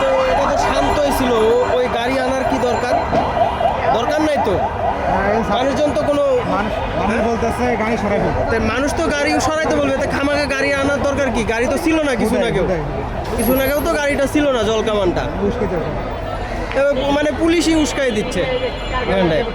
তো এটা তো শান্তই ছিল ও- ওই গাড়ি আনার কি দরকার দরকার নাই তো মানুষজন তো কোনো মানুষ মানুষ বলতেছে গাড়ি সরাই মানুষ তো গাড়ি সরাইতে বলবে তা খামাকে গাড়ি আনার দরকার কি? গাড়ি তো ছিল না কিছু না কেউ। কিছু না কেউ তো গাড়িটা ছিল না জল কামানটা। মানে পুলিশই উস্কাই দিচ্ছে। এখানটায়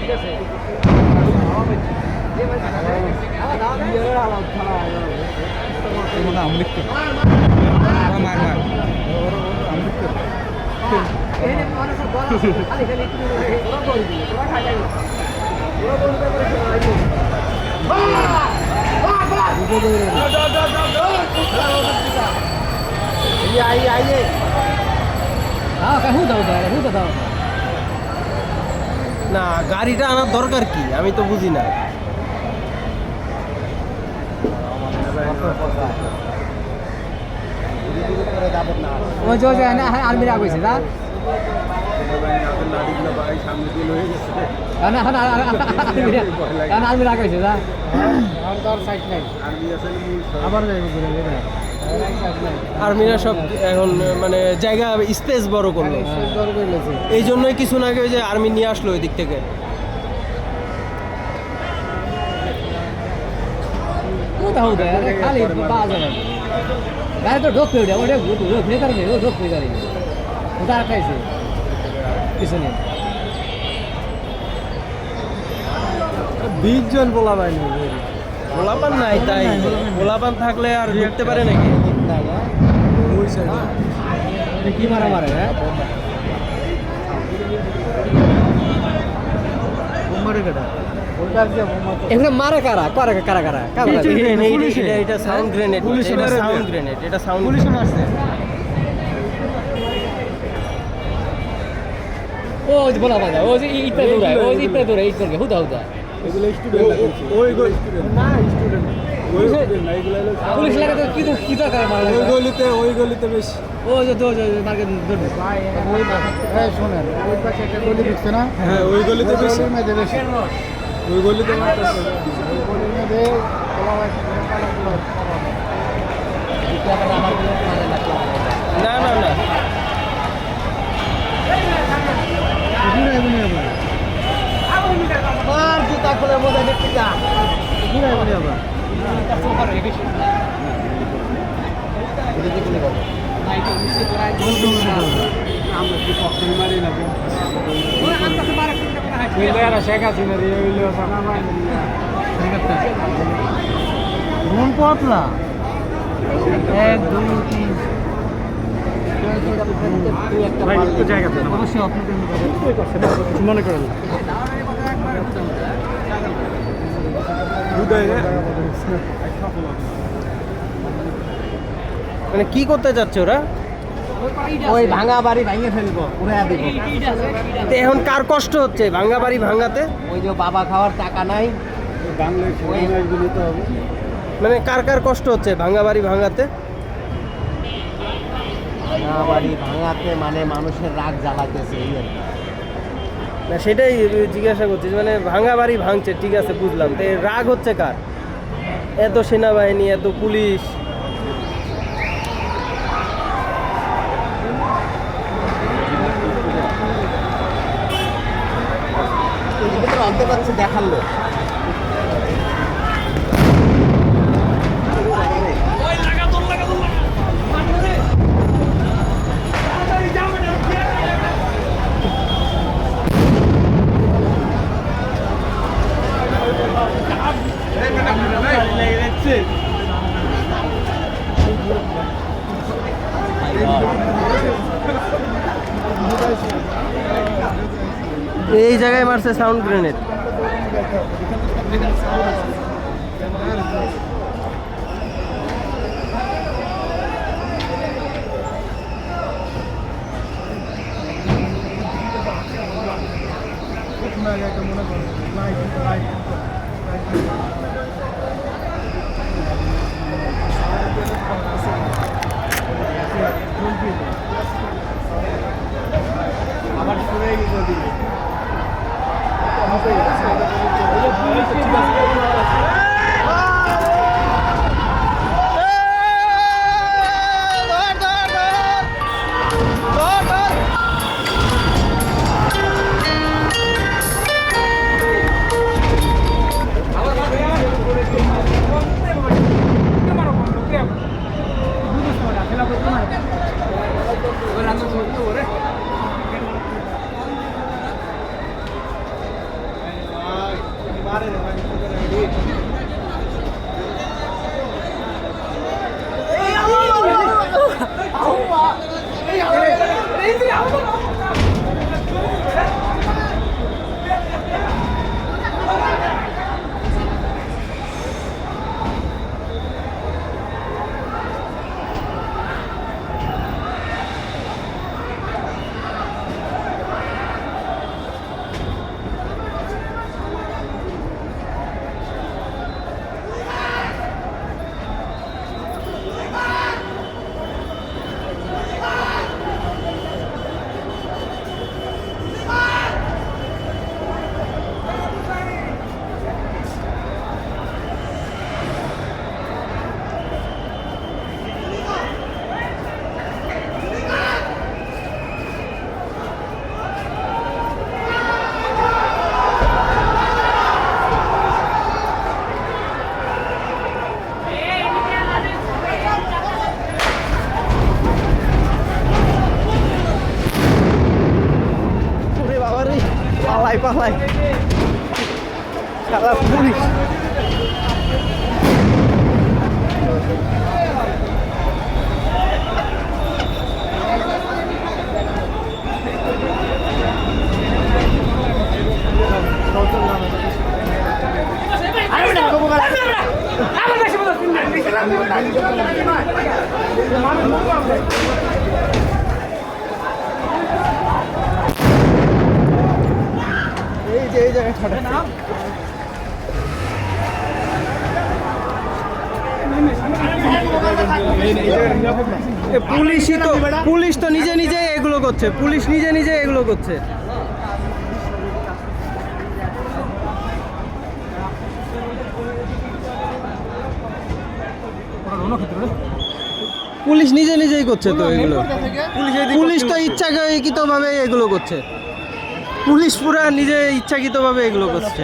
মনে হয়। মার মার আমলিক করে। না গাড়িটা আনার দরকার কি আমি তো বুঝি না ওই যে ওই আলমিরা কইছে না না আর্মিরা সব এখন মানে জায়গা স্পেস বড় করল এই জন্যই কিছু না ওই যে আর্মি নিয়ে আসলো ওই দিক থেকে কোথাও খালি গাড়ি তো ঢোক পেয়ে ওটা ঢোক নেই কারণে ঢোক পেয়ে গাড়ি ওটা আর পিছনে বিশ জন বলা ভাই গোলাপান নাই তাই গোলাপান থাকলে আর ঢুকতে পারে নাকি? কি মারা মারে হ্যাঁ এখানে মারে কারা? কারা কারা এটা- sound grenade police sound grenade এটা সাউন্ড পুলিশ মারছে ও বলা বাজা ও যে ইটটা দৌড়ায় ও দৌড়ায় ইট করে হুদা হুদা। এগুলো স্টুডেন্ট ওই না স্টুডেন্ট ওই student না, এগুলো হলো পুলিশ লাগে কি কি দরকার ওই গলিতে ওই গলিতে বেশি। ও যে তো যে মার্কেট ধরবে। শোনেন ওই পাশে একটা গলি ঢুকছে না? হ্যাঁ ওই গলিতে বেশি। ওই গলিতে মারতেছে ওই গলির মধ্যে না না না। খুলে মজা দেখতে যা শেখ হাসিনা হইল রুম পতলা। এক দুই তিন। অবশ্যই মনে করেন মানে কি করতে যাচ্ছে ওরা? ওই ভাঙা বাড়ি ভাঙে ফেলব উড়ে দিব। তো এখন কার কষ্ট হচ্ছে ভাঙ্গা বাড়ি ভাঙ্গাতে ওই যে বাবা খাওয়ার টাকা নাই। মানে কার কার কষ্ট হচ্ছে ভাঙ্গা বাড়ি ভাঙ্গাতে ভাঙা বাড়ি ভাঙাতে মানে মানুষের রাগ জ্বালাতেছে এই আর। না, সেটাই জিজ্ঞাসা করছি মানে ভাঙা বাড়ি ভাঙছে, ঠিক আছে, বুঝলাম। তো রাগ হচ্ছে কার? এত সেনাবাহিনী, এত পুলিশ। দেখাল এই জায়গায় মারছে সাউন্ড গ্রেনেড আবার শুনে গেছে ওদিকে ওরে Ahora, পালাই শালা পুলিশ এই যে এই জায়গায় ছটা এ পুলিশই তো পুলিশ তো নিজে নিজে এগুলো করছে পুলিশ নিজে নিজে এগুলো করছে। পুলিশ নিজে নিজেই করছে তো এগুলো। পুলিশ তো ইচ্ছাকৃত ভাবে এগুলো করছে। পুলিশ পুরা নিজে ইচ্ছাকৃত ভাবে এগুলো করছে।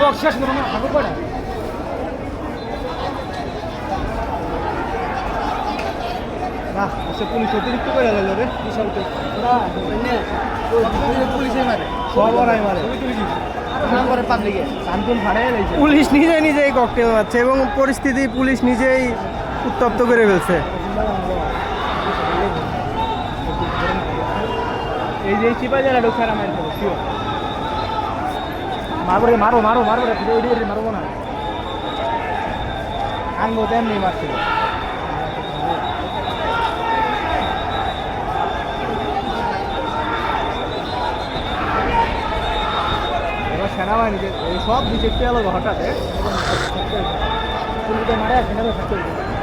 বক্স শেষ করো না হাগো পড়া। বাহ সে পুলিশ অতিরিক্ত করে গেল রে বিশাল তো। পুলিশে মারে। সব মারে। পুলিশ নিজে নিজেই ককটেল মারছে এবং পরিস্থিতি পুলিশ নিজেই উত্তপ্ত করে ফেলছে। এই যে চিপা যারা ঢোকার আমার মারবো মারো মারো মারবো রে মারবো না। আনব তেমনি মারছিল সেনাবাহিনীকে সব দিকে আলো হঠাৎ পুলিশে মারে, সেনাবাহিনী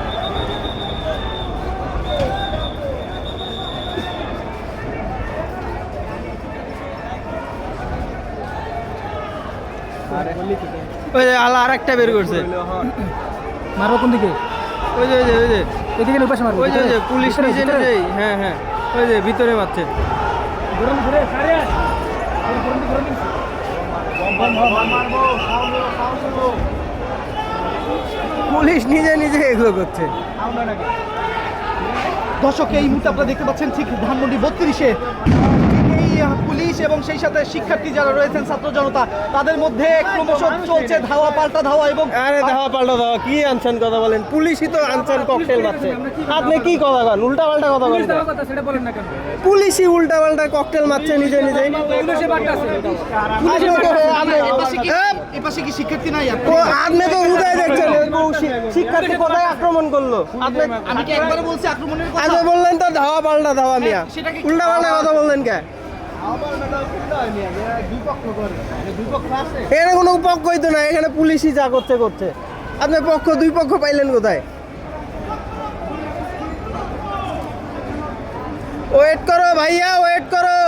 ওই যে আলা আর একটা বের করছে। মারবো কোন দিকে? ওই যে ওই যে ওই যে। এদিকে উপাসে মারবো ওই যে ওই যে পুলিশ নিজে নিজেই হ্যাঁ হ্যাঁ। ওই যে ভিতরে মারছে। ঘুরে ঘুরে পুলিশ নিজে নিজে এগুলো করছে। দর্শক এই মুহূর্তে আপনারা দেখতে পাচ্ছেন ঠিক ধানমন্ডি বত্রিশে। পুলিশ এবং সেই সাথে শিক্ষার্থী যারা রয়েছেন ছাত্র জনতা তাদের মধ্যে ক্রমশ চলছে ধাওয়া পাল্টা ধাওয়া এবং আরে ধাওয়া পাল্টা ধাওয়া কি আনছেন কথা বলেন? পুলিশই তো আনছেন ককটেল মারছে আপনি কি কথা বলেন? উল্টা পাল্টা কথা বলেন। সেটা বলেন না কেন? পুলিশই উল্টা পাল্টা ককটেল মারছে নিজে নিজে। আপনি তো- এপাশে কি এ, এপাশে কি শিক্ষার্থী নাই? তো আপনি তো উদয় দেখছেন শিক্ষার্থী কোথায় আক্রমণ করল? আপনি আমি কি একবারে বলছি আক্রমণের কথা? আপনি বললেন তো ধাওয়া পাল্টা ধাওয়া মিয়া। সেটা উল্টা পাল্টা কথা বললেন কে? এখানে কোনো পক্ষই তো না এখানে পুলিশই যা করছে করছে। আপনি পক্ষ, দুই পক্ষ পাইলেন কোথায়? ওয়েট করো ভাইয়া ওয়েট করো।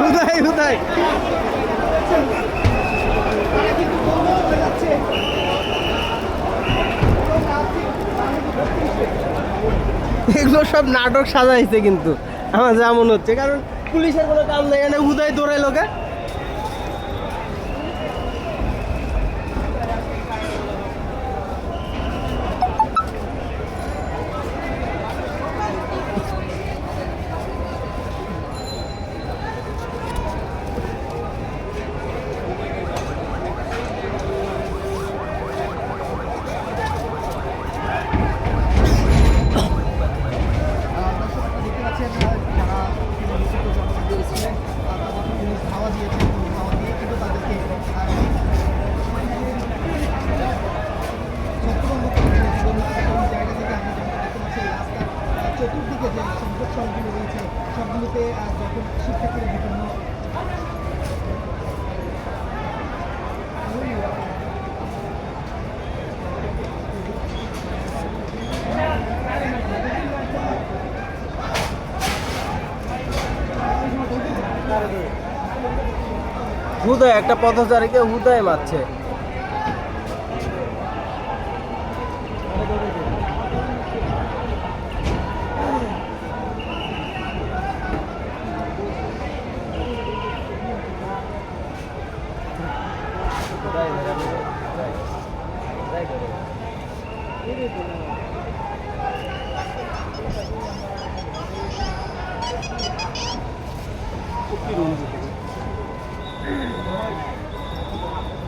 কোথায় কোথায়? এগুলো সব নাটক সাজাইছে কিন্তু। আমার যা হচ্ছে, কারণ পুলিশের কোনো কাম নেই এখানে উদয় দৌড়াই লোকে হুদয় একটা পথচারীকে হুদয় মারছে।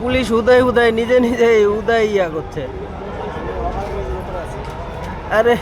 পুলিশ উদয় উদয় নিজে নিজে উদয় ইয়া করছে। আরে